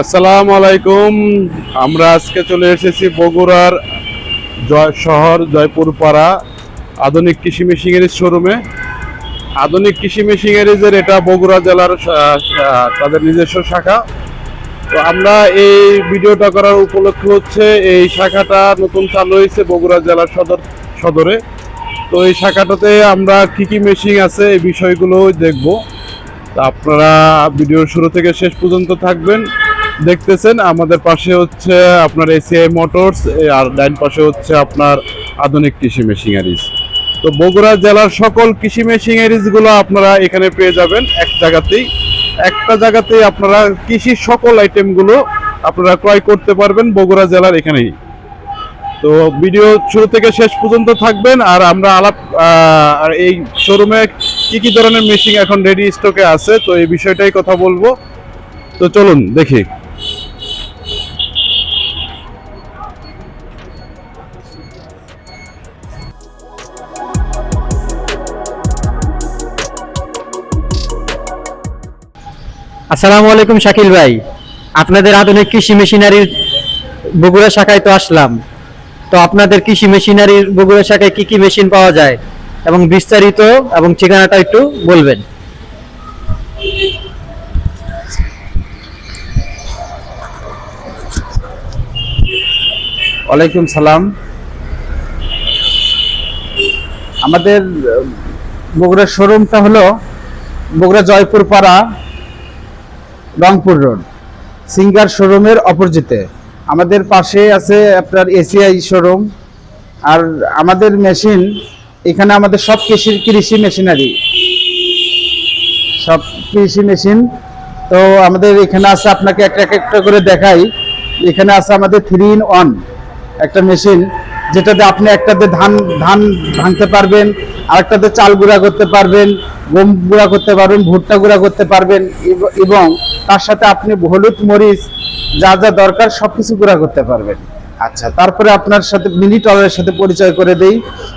আসসালামু আলাইকুম আমরা আজকে চলে এসেছি বগুড়ার জয় শহর জয়পুর পাড়া আধুনিক কৃষি মেশিনারিজ শোরুমে। আধুনিক কৃষি মেশিনারিজের এটা বগুড়া জেলার তাদের নিজস্ব শাখা। তো আমরা এই ভিডিওটা করার উপলক্ষ হচ্ছে এই শাখাটা নতুন চালু হয়েছে বগুড়া জেলার সদর সদরে। তো এই শাখাটাতে আমরা কি কি মেশিন আছে এই বিষয়গুলো দেখব। তা আপনারা ভিডিওর শুরু থেকে শেষ পর্যন্ত থাকবেন, দেখতেছেন। আমাদের পাশে হচ্ছে আপনার এসিআই মোটরস আর ডাইন পাশে হচ্ছে আপনার আধুনিক কৃষি মেশিনারিজ তো বগুড়া জেলার সকল কৃষি মেশিনারিজগুলো আপনারা এখানে পেয়ে যাবেন এক জায়গাতেই। একটা জায়গাতেই আপনারা কৃষির সকল আইটেমগুলো আপনারা ক্রয় করতে পারবেন বগুড়া জেলার এখানেই। তো ভিডিও শুরু থেকে শেষ পর্যন্ত থাকবেন, আর আমরা আলাপ আর এই শোরুমে কি কি ধরনের মেশিন এখন রেডি স্টকে আছে, তো এই বিষয়টাই কথা বলব। তো চলুন, দেখি। আসসালামু আলাইকুম শাকিল ভাই। আপনাদের আধুনিক কৃষি মেশিনারির বগুড়া শাখায় তো আসলাম। তো আপনাদের কৃষি মেশিনারির বগুড়া শাখায় কি কি মেশিন পাওয়া যায়? এবং বিস্তারিত এবং ঠিকানাটা একটু বলবেন। ওয়ালাইকুম সালাম। আমাদের বগুড়ার শোরুমটা হলো বগুড়া জয়পুর পাড়া রংপুর রোড, সিঙ্গার শোরুমের অপোজিটে। আমাদের পাশে আছে আপনার এসিআই শোরুম। আর আমাদের মেশিন, এখানে আমাদের সব কৃষি কৃষি মেশিনারি। সব কৃষি মেশিন। তো আমাদের এখানে আছে, আপনাকে একটা এক একটা করে দেখাই। এখানে আছে আমাদের থ্রি ইন ওয়ান একটা মেশিন, যেটাতে আপনি একটাতে ধান ধান ভাঙতে পারবেন, আরেকটাতে চাল গুঁড়া করতে পারবেন, গম গুঁড়া করতে পারবেন, ভুট্টা গুঁড়া করতে পারবেন, এবং তার সাথে আপনি হলুদ মরিচ যা যা দরকার সবকিছু গুঁড়া করতে পারবেন। আচ্ছা। তারপরে আপনার সাথে মিনি টলারের সাথে পরিচয় করে দেই।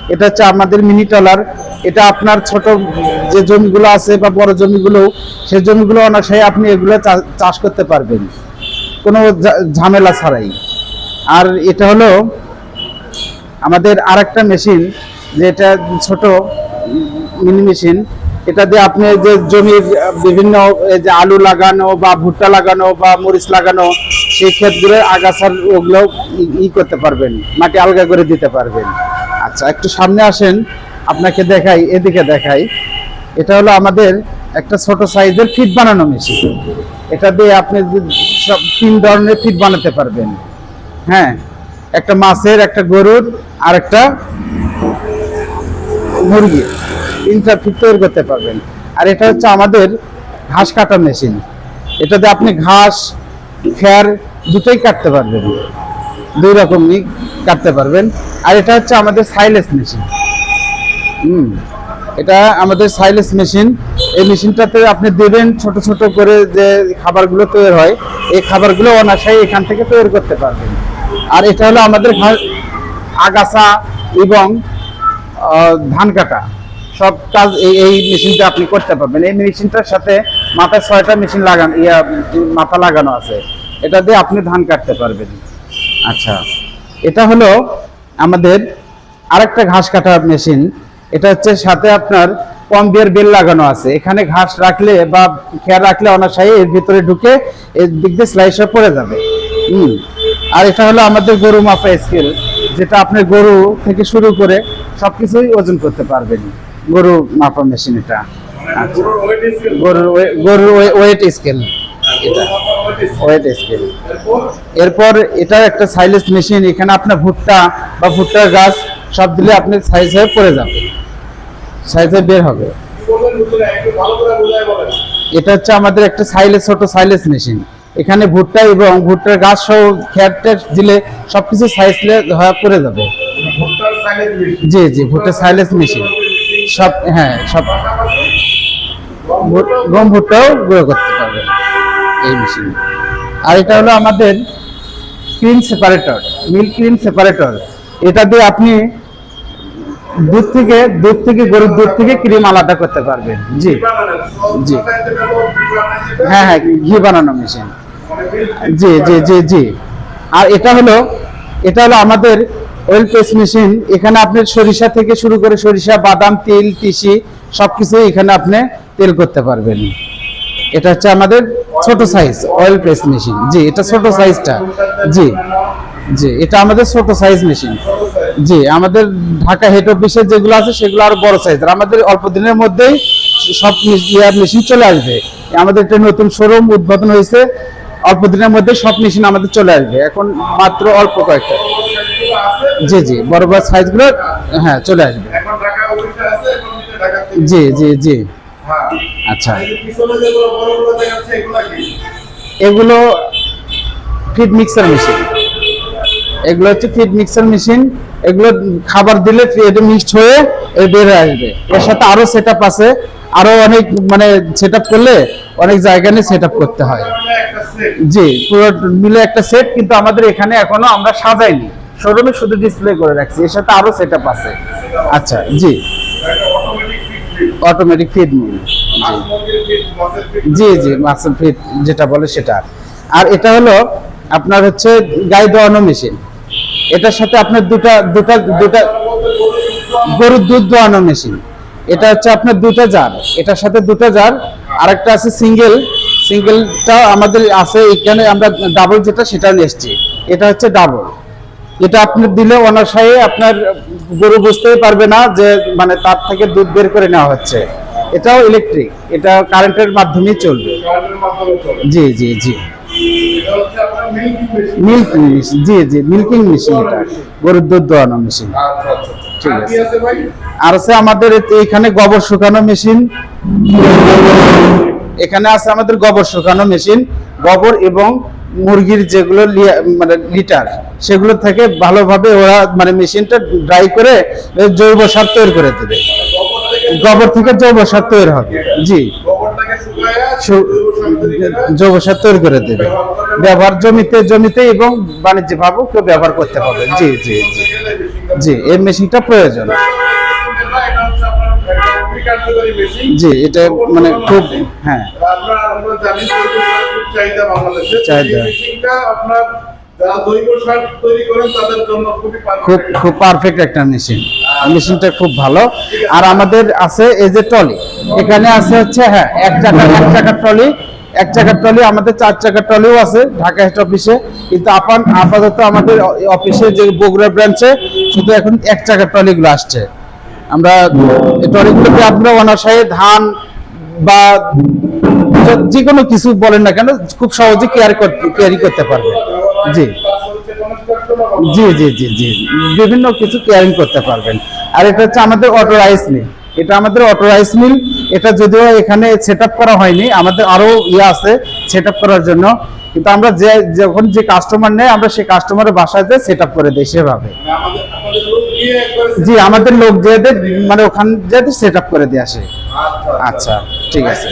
এটা হচ্ছে আমাদের মিনি টলার এটা আপনার ছোট যে জমিগুলো আছে বা বড় জমিগুলো সেই জমিগুলো অনাশায় আপনি এগুলো চাষ করতে পারবেন। কোনো ঝামেলা ছাড়াই। আর এটা হলো আমাদের আরেকটা মেশিন যেটা ছোট মিনি মেশিন এটা দিয়ে আপনি যে জমির বিভিন্ন যে আলু লাগানো বা ভুট্টা লাগানো বা মরিচ লাগানো, সেই ক্ষেতগুলো আগাছার ওগুলো ই- করতে পারবেন, মাটি আলগা করে দিতে পারবেন। আচ্ছা একটু সামনে আসেন, আপনাকে দেখাই, এদিকে দেখাই। এটা হলো আমাদের একটা ছোট সাইজের ফিট বানানো মেশিন। এটা দিয়ে আপনি সব তিন ধরনের ফিট বানাতে পারবেন। হ্যাঁ একটা মাছের, একটা গরুর, আর একটা মুরগি তিনটা ফিট তৈরি করতে পারবেন। আর এটা হচ্ছে আমাদের ঘাস কাটা মেশিন এটাতে আপনি ঘাস খ্যার দুটোই কাটতে পারবেন। দুই রকমই কাটতে পারবেন। আর এটা হচ্ছে আমাদের সাইলেস মেশিন হুম, এটা আমাদের সাইলেস মেশিন এই মেশিনটাতে আপনি দেবেন ছোট ছোট করে যে খাবারগুলো তৈরি হয়, এই খাবারগুলো অনাশায় এখান থেকে তৈরি করতে পারবেন। আর এটা হলো আমাদের আগাছা এবং ধান কাটা। সব কাজ এই মেশিনটা আপনি করতে পারবেন। এই মেশিনটার সাথে মাথায় ছয়টা মেশিন লাগানো, ইয়া, মাথা লাগানো আছে। এটা দিয়ে আপনি ধান কাটতে পারবেন। আচ্ছা। এটা হলো আমাদের আরেকটা ঘাস কাটা মেশিন। এটা হচ্ছে সাথে আপনার কম্বিয়ার বেল লাগানো আছে। এখানে ঘাস রাখলে বা খেয়াল রাখলে অনাশায়ী এর ভিতরে ঢুকে এর দিক দিয়ে স্লাইস পড়ে যাবে। হুম। আর এটা হলো আমাদের গরু মাপা স্কেল যেটা আপনি গরু থেকে শুরু করে সবকিছুই ওজন করতে পারবেন। গরু মাপা মেশিন এটা। গরুর গরুর ওয়েট স্কেল এটা। ওয়েট স্কেল এরপর এটা একটা সাইলেস মেশিন এখানে আপনার ভুট্টা বা ভুট্টার গাছ সব দিলে আপনি সাইজ হয়ে পড়ে যাবে। সাইজ হয়ে বের হবে। এটা হচ্ছে আমাদের একটা সাইলেস ছোট সাইলেস মেশিন এখানে ভুট্টা এবং ভুট্টার গাছ সহ খ্যাট দিলে সবকিছু সাইজ হয়ে পড়ে যাবে। জি জি ভুট্টা সাইলেস মেশিন সব হ্যাঁ সব গম ভুট্টাও গুঁড়ো করতে পারবে এই মেশিন আর এটা হলো আমাদের cream separator milk cream separator এটা দিয়ে আপনি দুধ থেকে দুধ থেকে, গরুর দুধ থেকে ক্রিম আলাদা করতে পারবেন। জি জি। হ্যাঁ হ্যাঁ ঘি বানানো মেশিন জি জি জি জি। আর এটা হলো এটা হলো আমাদের অয়েল প্রেস মেশিন এখানে আপনি সরিষা থেকে শুরু করে সরিষা, বাদাম, তিল, তিসি সবকিছু এখানে আপনি তেল করতে পারবেন। এটা হচ্ছে আমাদের ছোট সাইজ অয়েল প্রেস মেশিন জি, এটা ছোট সাইজটা জি জি, এটা আমাদের ছোট সাইজ মেশিন জি, আমাদের ঢাকা হেড অফিসে যেগুলো আছে, সেগুলো আরও বড় সাইজের আমাদের অল্প দিনের মধ্যেই সব ইয়ার মেশিন চলে আসবে। আমাদের একটা নতুন শোরুম উদ্বোধন হয়েছে। অল্প দিনের মধ্যে সব মেশিন আমাদের চলে আসবে। এখন মাত্র অল্প কয়েকটা। জি জি বড় বড় সাইজগুলো হ্যাঁ চলে আসবে। জি জি জি। হ্যাঁ। আচ্ছা। এগুলো ফিড মিক্সার মেশিন এগুলো হচ্ছে ফিড মিক্সার মেশিন এগুলো খাবার দিলে এটা মিক্সড হয়ে বের আসবে। এর সাথে আরও সেট আপ আছে। আরও অনেক মানে সেট আপ করলে অনেক জায়গা নিয়ে সেট আপ করতে হয়। জি পুরো মিলে একটা সেট কিন্তু আমাদের এখানে এখনও আমরা সাজাইনি। শোরুমে শুধু ডিসপ্লে করে রাখছি। এর সাথে আরও সেট আছে। আচ্ছা জি। অটোমেটিক ফিড মিল জি। আর জি মাসেল ফিট যেটা বলে সেটা। আর এটা হলো আপনার হচ্ছে গাই দোয়ানো মেশিন এটার সাথে আপনার দুটা দুটা দুটা গরুর দুধ দোয়ানো মেশিন এটা হচ্ছে আপনার দুটা জার এটার সাথে দুটা জার আরেকটা আছে সিঙ্গেল সিঙ্গেলটা আমাদের আছে এখানে আমরা ডাবল যেটা সেটা নিয়ে এসছি। এটা হচ্ছে ডাবল এটা আপনি দিলে অনাশয়ে আপনার গরু বুঝতেই পারবে না যে মানে তার থেকে দুধ বের করে নেওয়া হচ্ছে। এটাও ইলেকট্রিক এটা কারেন্টের মাধ্যমেই চলবে। জি জি জি। মিল্কিং মেশিন জি জি মিল্কিং মেশিন এটা। গরুর দুধ দোয়ানো মেশিন ঠিক। আছে। আর আছে আমাদের এখানে গোবর শুকানো মেশিন এখানে আছে আমাদের গোবর শুকানো মেশিন গোবর এবং মুরগির যেগুলো মানে লিটার, সেগুলো থেকে ভালোভাবে ওরা মানে মেশিনটা ড্রাই করে জৈব সার তৈরি করে দেবে। গোবর থেকে জৈব সার তৈরি হবে। জি। জৈব সার তৈরি করে দেবে। ব্যবহার জমিতে জমিতে এবং বাণিজ্য ভাবেও কেউ ব্যবহার করতে পারবে। জি জি জি। জি, এই মেশিনটা প্রয়োজন। জি এটা মানে খুব হ্যাঁ। আপনার আমরা জানি জৈব খুব চাহিদা বাংলাদেশে চাহিদা। মেশিনটা আপনার যারা জৈব সার তৈরি করেন তাদের জন্য খুবই খুব খুব পারফেক্ট একটা মেশিন মেশিনটা খুব ভালো। আর আমাদের আছে এই যে ট্রলি। এখানে আছে হচ্ছে হ্যাঁ এক চাকা এক চাকার ট্রলি। এক চাকার ট্রলি আমাদের চার চাকার ট্রলিও আছে ঢাকা হেড অফিসে। কিন্তু আপান আপাতত আমাদের অফিসে যে বগুড়া ব্রাঞ্চে শুধু এখন এক চাকার ট্রলিগুলো আসছে। আমরা ট্রলিগুলোতে আপনারা অনাশয়ে ধান বা যে- কোনো কিছু বলেন না কেন, খুব সহজে কেয়ার করতে ক্যারি করতে পারবে। জি। জি জি জি জি। বিভিন্ন কিছু কেয়ারিং করতে পারবেন। আর এটা হচ্ছে আমাদের অটো রাইস মিল এটা আমাদের অটো রাইস মিল এটা যদিও এখানে সেট করা হয়নি, আমাদের আরও ইয়ে আছে সেট করার জন্য। কিন্তু আমরা যে, যখন যে কাস্টমার নেয়, আমরা সেই কাস্টমারের বাসায় যে সেট করে দিই সেভাবে। জি, আমাদের লোক যেদের মানে ওখান যেতে সেট করে দিয়ে আসে। আচ্ছা ঠিক আছে।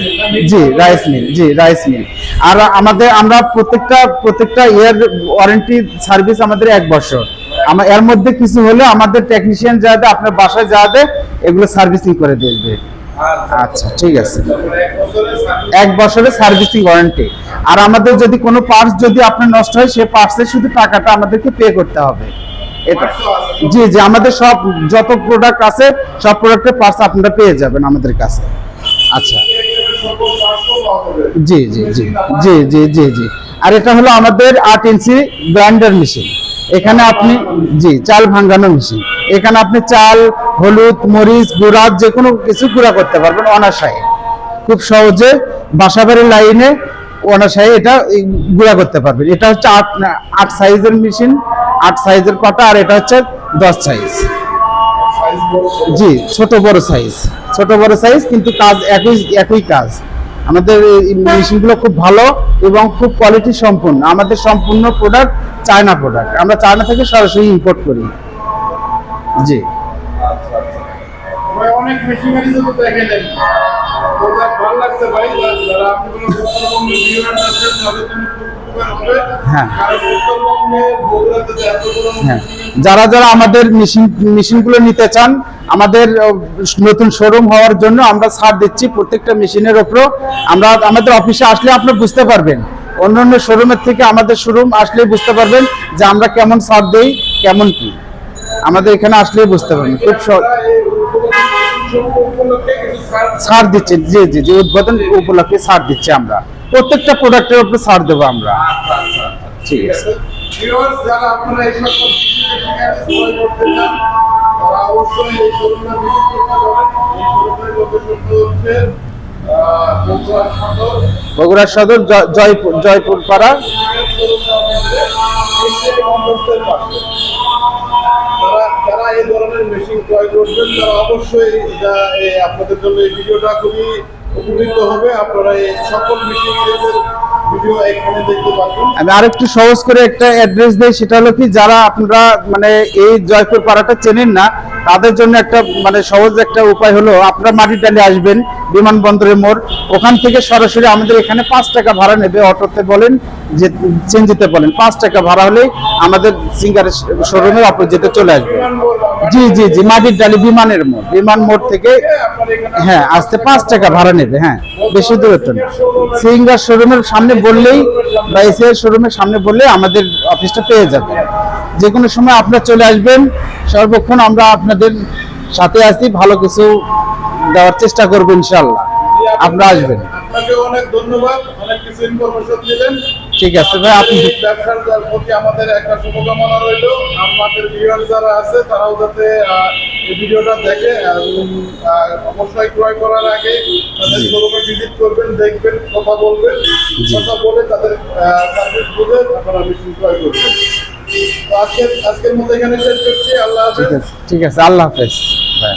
জি রাইস মিল জি রাইস মিল আর আমাদের, আমরা প্রত্যেকটা প্রত্যেকটা ইয়ার ওয়ারেন্টি সার্ভিস আমাদের এক বছর। আমার এর মধ্যে কিছু হলে আমাদের টেকনিশিয়ান যা দেয়, আপনার বাসায় যা দেয়, এগুলো সার্ভিসিং করে দেবে। আচ্ছা ঠিক আছে। এক বছরের সার্ভিসিং ওয়ারেন্টি আর আমাদের যদি কোনো পার্টস যদি আপনার নষ্ট হয়, সে পার্টসের শুধু টাকাটা আমাদেরকে পে করতে হবে। এটা। জি জি, আমাদের সব, যত প্রোডাক্ট আছে, সব প্রোডাক্টের পার্টস আপনারা পেয়ে যাবেন আমাদের কাছে। আচ্ছা। জি জি জি জি জি জি জি। আর এটা হলো আমাদের আট ইঞ্চি ব্র্যান্ডের মেশিন এখানে আপনি, জি, চাল ভাঙ্গানো মেশিন এখানে আপনি চাল, হলুদ, মরিচ, গুঁড়া, যে কোনো কিছু গুঁড়া করতে পারবেন অনাশায়ে। খুব সহজে বাসাবাড়ির লাইনে অনাশায়ে এটা গুঁড়া করতে পারবেন। এটা হচ্ছে আট আট সাইজের মেশিন আট সাইজের কটা, আর এটা হচ্ছে দশ সাইজ। জি, ছোট বড় সাইজ। ছোট বড় সাইজ, কিন্তু কাজ একই একই কাজ। আমাদের মেশিনগুলো খুব ভালো এবং খুব কোয়ালিটি সম্পূর্ণ। আমাদের সম্পূর্ণ প্রোডাক্ট চায়না প্রোডাক্ট আমরা চায়না থেকে সরাসরি ইম্পোর্ট করি। জি। আচ্ছা, আচ্ছা। অনেক মেশিনারি দেখেন। ওটা ভালো লাগছে ভাই যারা আপনি উত্তরবঙ্গে তাদের জন্য হ্যাঁ। হ্যাঁ। যারা যারা আমাদের মেশিন মেশিনগুলো নিতে চান আমাদের নতুন শোরুম হওয়ার জন্য আমরা ছাড় দিচ্ছি প্রত্যেকটা মেশিনের উপরও আমরা আমাদের অফিসে আসলে আপনি বুঝতে পারবেন। অন্য অন্য শোরুমের থেকে আমাদের শোরুম আসলে বুঝতে পারবেন যে আমরা কেমন ছাড় দিই কেমন কি। আমাদের এখানে আসলেই বুঝতে পারবেন, খুব ছাড় দিচ্ছে, জি জি জি, উদ্বোধন উপলক্ষে ছাড় দিচ্ছি আমরা। প্রত্যেকটা প্রোডাক্টের উপরে ছাড় দেবো আমরা। ঠিক আছে এই এই হচ্ছে। বগুড়া সদর জয়পুর জয়পুর পাড়া যারা এই ধরনের করবেন, তারা অবশ্যই আপনাদের জন্য এই ভিডিওটা খুবই উপকৃত হবে। আপনারা এই সকল মেশিন আমি আরেকটু সহজ করে একটা অ্যাড্রেস দেই, সেটা হলো কি, যারা আপনারা মানে এই জয়পুর পাড়াটা চেনেন না, তাদের জন্য একটা মানে সহজ একটা উপায় হলো, আপনারা মাটিটালি আসবেন, বিমানবন্দরের মোড়, ওখান থেকে সরাসরি আমাদের এখানে পাঁচ টাকা ভাড়া নেবে, অটোতে বলেন, যে চেঞ্জিতে বলেন, পাঁচ টাকা ভাড়া হলেই আমাদের সিঙ্গার শোরুমের অপোজিটে চলে আসবে জি জি জি, মাটির ডালি বিমানের মোড়, বিমান মোড় থেকে হ্যাঁ আসতে পাঁচ টাকা ভাড়া নেবে হ্যাঁ বেশি দূরত্ব সিঙ্গার শোরুমের সামনে বললেই বা এসিআই শোরুমের সামনে বললে আমাদের অফিসটা পেয়ে যাবে। যে কোনো সময় আপনারা চলে আসবেন, সর্বক্ষণ আমরা আপনাদের সাথে আছি, ভালো কিছু দেওয়ার চেষ্টা করব ইনশাল্লাহ আপনারা আসবেন। আপনাকে অনেক ধন্যবাদ, অনেক কিছু ইনফরমেশন দিলেন। ঠিক আছে ভাই আপনি ব্যবসার প্রতি আমাদের একটা শুভকামনা রইল আমাদের ভিউয়ার যারা আছে তারাও যাতে এই ভিডিওটা দেখে এবং অবশ্যই ক্রয় করার আগে তাদের শোরুমে ভিজিট করবেন দেখবেন কথা বলবেন কথা বলে তাদের সার্ভিস বুঝে আপনারা মেশিন ক্রয় করবেন আজকের আজকের মতো এখানে শেষ করছি আল্লাহ হাফেজ। ঠিক আছে আল্লাহ হাফেজ। ভাই